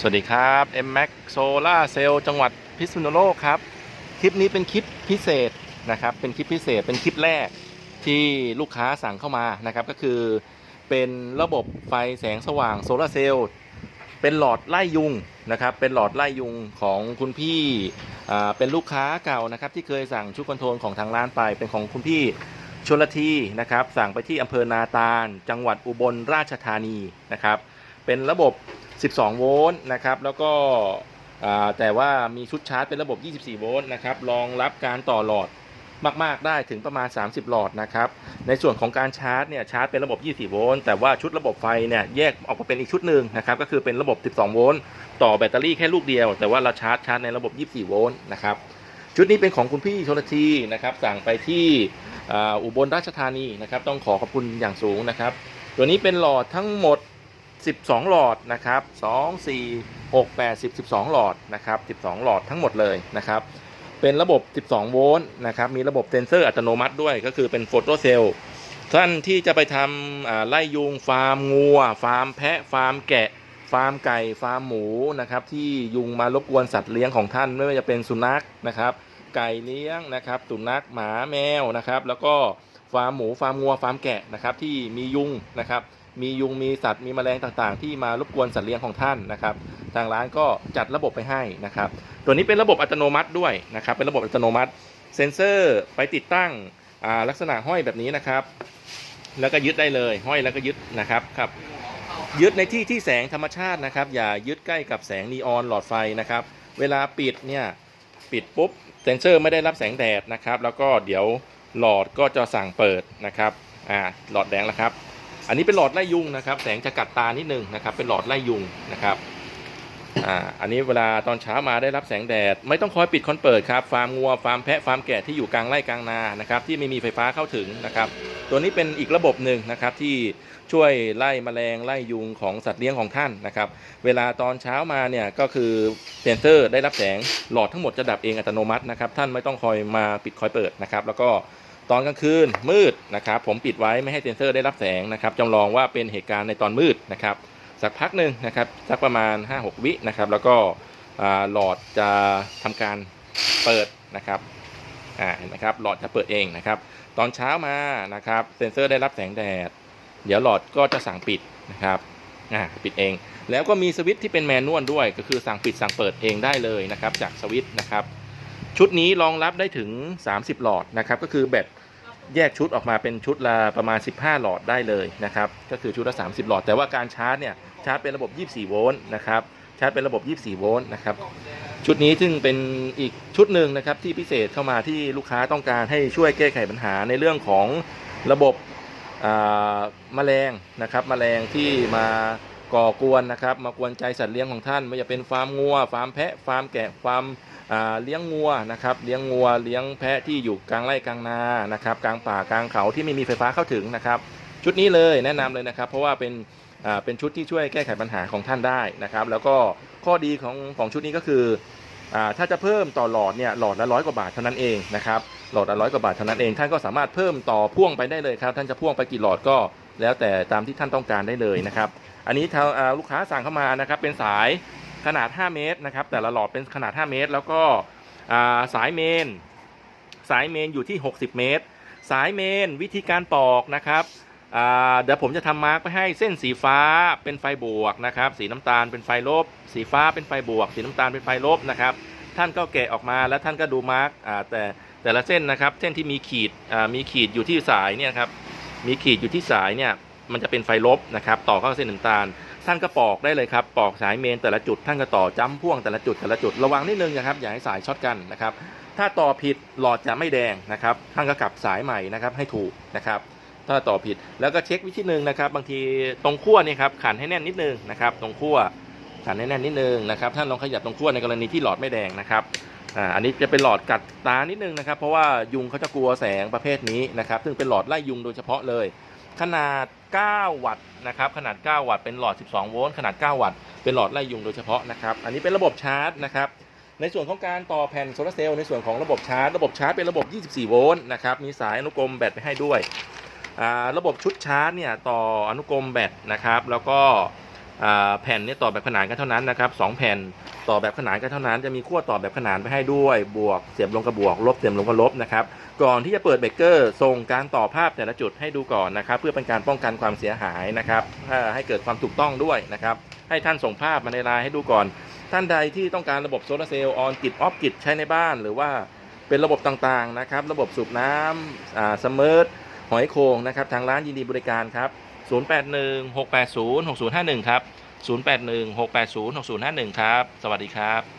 สวัสดีครับ M Max Solar Cell จังหวัดพิษณุโลกครับ คลิปนี้เป็นคลิปพิเศษนะครับ เป็นคลิปพิเศษ เป็นคลิปแรกที่ลูกค้าสั่งเข้ามานะครับ ก็คือเป็นระบบไฟแสงสว่างโซลาเซลล์เป็นหลอดไล่ยุงนะครับ เป็นหลอดไล่ยุงของคุณพี่อ่าเป็นลูกค้าเก่านะครับ ที่เคยสั่งชุดคอนโทรลของทางร้านไป เป็นของคุณพี่ชลทีนะครับ สั่งไปที่อำเภอนาตาล จังหวัดอุบลราชธานีนะครับ เป็นระบบ 12 โวลต์นะครับแล้วก็แต่ว่ามีชุดชาร์จเป็นระบบ 24 โวลต์นะครับรองรับการต่อหลอดมาก ๆ ได้ถึงประมาณ 30 หลอดนะครับ ในส่วนของการชาร์จเนี่ยชาร์จเป็นระบบ 24 โวลต์แต่ว่าชุดระบบไฟเนี่ยแยกออกมาเป็นอีกชุดหนึ่งนะครับก็คือเป็นระบบ 12 โวลต์ต่อแบตเตอรี่แค่ลูกเดียว แต่ว่าเราชาร์จชาร์จในระบบ 24 โวลต์นะครับชุดนี้เป็นของคุณพี่ชลทีนะครับสั่งไปที่อุบลราชธานีนะครับต้องขอขอบคุณอย่างสูงนะครับ ตัวนี้เป็นหลอดทั้งหมด 12 หลอดนะครับ 2 4 6 8 10 12 หลอดนะครับ 12 หลอดทั้งหมดเลยนะครับ เป็นระบบ 12 โวลต์นะครับ มีระบบเซนเซอร์อัตโนมัติด้วย ก็คือเป็นโฟโตเซลล์ท่านที่จะไปทำไล่ยุงฟาร์มงัว ฟาร์มแพะ ฟาร์มแกะ ฟาร์มไก่ ฟาร์มหมูนะครับ ที่ยุงมารบกวนสัตว์เลี้ยงของท่าน ไม่ว่าจะเป็นสุนัขนะครับ ไก่เลี้ยงนะครับ สุนัข หมา แมวนะครับ แล้วก็ ฟาร์มหมูฟาร์มงัวฟาร์มแกะนะครับที่มียุงนะครับมียุงมีสัตว์มีแมลงต่างๆ ที่มารบกวนสัตว์เลี้ยงของท่านนะครับ ทางร้านก็จัดระบบไปให้นะครับ ตัวนี้เป็นระบบอัตโนมัติด้วยนะครับ เป็นระบบอัตโนมัติ เซ็นเซอร์ไปติดตั้งลักษณะห้อยแบบนี้นะครับ แล้วก็ยึดได้เลย ห้อยแล้วก็ยึดนะครับครับ ยึดในที่ที่แสงธรรมชาตินะครับ อย่ายึดใกล้กับแสงนีออนหลอดไฟนะครับ เวลาปิดเนี่ยปิดปุ๊บเซ็นเซอร์ไม่ได้รับแสงแดดนะครับ แล้วก็เดี๋ยว หลอดก็จะสั่งเปิดนะครับอ่าหลอดแดงแล้วครับ อันนี้เป็นหลอดไล่ยุงนะครับ แสงจะกัดตานิดนึงนะครับ เป็นหลอดไล่ยุงนะครับอ่าอันนี้เวลาตอนเช้ามาได้รับแสงแดด ไม่ต้องคอยปิดคอนเปิดครับฟาร์มงัวฟาร์มแพะฟาร์มแกะที่อยู่กลางไร่กลางนานะครับ ที่ไม่มีไฟฟ้าเข้าถึงนะครับ ตัวนี้เป็นอีกระบบหนึ่งนะครับที่ช่วยไล่แมลงไล่ยุงของสัตว์เลี้ยงของท่านนะครับ เวลาตอนเช้ามาเนี่ยก็คือเซนเซอร์ได้รับแสงหลอดทั้งหมดจะดับเองอัตโนมัตินะครับ ท่านไม่ต้องคอยมาปิดคอยเปิดนะครับ แล้วก็ ตอนกลางคืนมืดนะครับ ผมปิดไว้ไม่ให้เซนเซอร์ได้รับแสงนะครับจำลองว่าเป็นเหตุการณ์ในตอนมืดนะครับ สักพักหนึ่งนะครับสักประมาณ 5-6 วินะครับ แล้วก็หลอดจะทำการเปิดนะครับอ่าเห็นไหมครับหลอดจะเปิดเองนะครับ ตอนเช้ามานะครับ เซนเซอร์ได้รับแสงแดด เดี๋ยวหลอดก็จะสั่งปิดนะครับอ่าปิดเอง แล้วก็มีสวิตช์ที่เป็นแมนนวลด้วย ก็คือสั่งปิดสั่งเปิดเองได้เลยนะครับ จากสวิตช์นะครับ ชุดนี้รองรับได้ถึง 30 หลอดนะครับก็คือแบตแยกชุดออกมาเป็นชุดละประมาณ 15 หลอดได้เลยนะครับก็คือชุดละ 30 หลอด แต่ว่าการชาร์จเนี่ยชาร์จเป็นระบบ 24 โวลต์นะครับชาร์จเป็นระบบ 24 โวลต์นะครับชุดนี้ซึ่งเป็นอีกชุดหนึ่งนะครับที่พิเศษเข้ามาที่ลูกค้าต้องการให้ช่วยแก้ไขปัญหาในเรื่องของระบบอ่าแมลงนะครับแมลงที่มาก่อกวนนะครับ มากวนใจสัตว์เลี้ยงของท่าน ไม่ว่าจะเป็นฟาร์มงัวฟาร์มแพะฟาร์มแกะฟาร์ม เลี้ยงงัวนะครับเลี้ยงงัวเลี้ยงแพะที่อยู่กลางไร่กลางนานะครับกลางป่ากลางเขาที่ไม่มีไฟฟ้าเข้าถึงนะครับชุดนี้เลยแนะนำเลยนะครับ เพราะว่าเป็นเป็นชุดที่ช่วยแก้ไขปัญหาของท่านได้นะครับ แล้วก็ข้อดีของของชุดนี้ก็คืออถ้าจะเพิ่มต่อหลอดเนี่ยหลอดละร้อยกว่าบาทเท่านั้นเองนะครับหลอดละร้อยกว่าบาทเท่านั้นเองท่านก็สามารถเพิ่มต่อพ่วงไปได้เลยครับ ท่านจะพ่วงไปกี่หลอดก็แล้วแต่ตามที่ท่านต้องการได้เลยนะครับ อันนี้ทางลูกค้าสั่งเข้ามานะครับเป็นสาย ขนาด 5 เมตรนะครับ แต่ละหลอดเป็นขนาด 5 เมตร แล้วก็สายเมน สายเมนอยู่ที่ 60 เมตร สายเมนวิธีการปอกนะครับเดี๋ยวผมจะทำมาร์กไปให้เส้นสีฟ้าเป็นไฟบวกนะครับ สีน้ำตาลเป็นไฟลบ สีฟ้าเป็นไฟบวก สีน้ำตาลเป็นไฟลบนะครับ ท่านก็แกะออกมาแล้วท่านก็ดูมาร์กแต่แต่ละเส้นนะครับ เส้นที่มีขีดมีขีดอยู่ที่สายเนี่ยครับ มีขีดอยู่ที่สายเนี่ยมันจะเป็นไฟลบนะครับ ต่อเข้าเส้นน้ำตาล ท่านก็ปอกได้เลยครับ ปอกสายเมนแต่ละจุดท่านก็ต่อจ้ำพ่วงแต่ละจุดแต่ละจุดระวังนิดนึงนะครับอย่าให้สายช็อตกันนะครับ ถ้าต่อผิดหลอดจะไม่แดงนะครับ ท่านก็กลับสายใหม่นะครับให้ถูกนะครับ ถ้าต่อผิดแล้วก็เช็ควิธีหนึ่งนะครับ บางทีตรงขั้วเนี่ยครับขันให้แน่นนิดนึงนะครับ ตรงขั้วขันให้แน่นนิดนึงนะครับท่านลองขยับตรงขั้วในกรณีที่หลอดไม่แดงนะครับอ่าอันนี้จะเป็นหลอดกัดตานิดนึงนะครับ เพราะว่ายุงเขาจะกลัวแสงประเภทนี้นะครับ ซึ่งเป็นหลอดไล่ยุงโดยเฉพาะเลย ขนาด 9 วัตต์นะครับขนาด 9 วัตต์เป็นหลอด 12 โวลต์ขนาด 9 วัตต์เป็นหลอดไล่ยุงโดยเฉพาะนะครับอันนี้เป็นระบบชาร์จนะครับในส่วนของการต่อแผ่นโซลาเซลล์ในส่วนของระบบชาร์จ ระบบชาร์จเป็นระบบ 24 โวลต์นะครับมีสายอนุกรมแบตไปให้ด้วยอ่าระบบชุดชาร์จเนี่ยต่ออนุกรมแบตนะครับแล้วก็แผ่นเนี่ยต่อแบบขนานกันเท่านั้นนะครับสองแผ่น ต่อแบบขนานกันเท่านั้นจะมีขั้วต่อแบบขนานไปให้ด้วย บวกเสียบลงกับบวกลบเสียบลงกับลบนะครับก่อนที่จะเปิดเบรกเกอร์ส่งการต่อภาพแต่ละจุดให้ดูก่อนนะครับเพื่อเป็นการป้องกันความเสียหายนะครับถ้าให้เกิดความถูกต้องด้วยนะครับให้ท่านส่งภาพมาในไลน์ให้ดูก่อน ท่านใดที่ต้องการระบบโซลาร์เซลล์ออนกิจออฟกิจใช้ในบ้าน หรือว่าเป็นระบบต่างๆนะครับระบบสูบน้ำอ่าสมิร์ทหอยโขงนะครับทางร้านยินดีบริการครับ 081 680 6051 ครับ 081 680 6051 ครับ สวัสดีครับ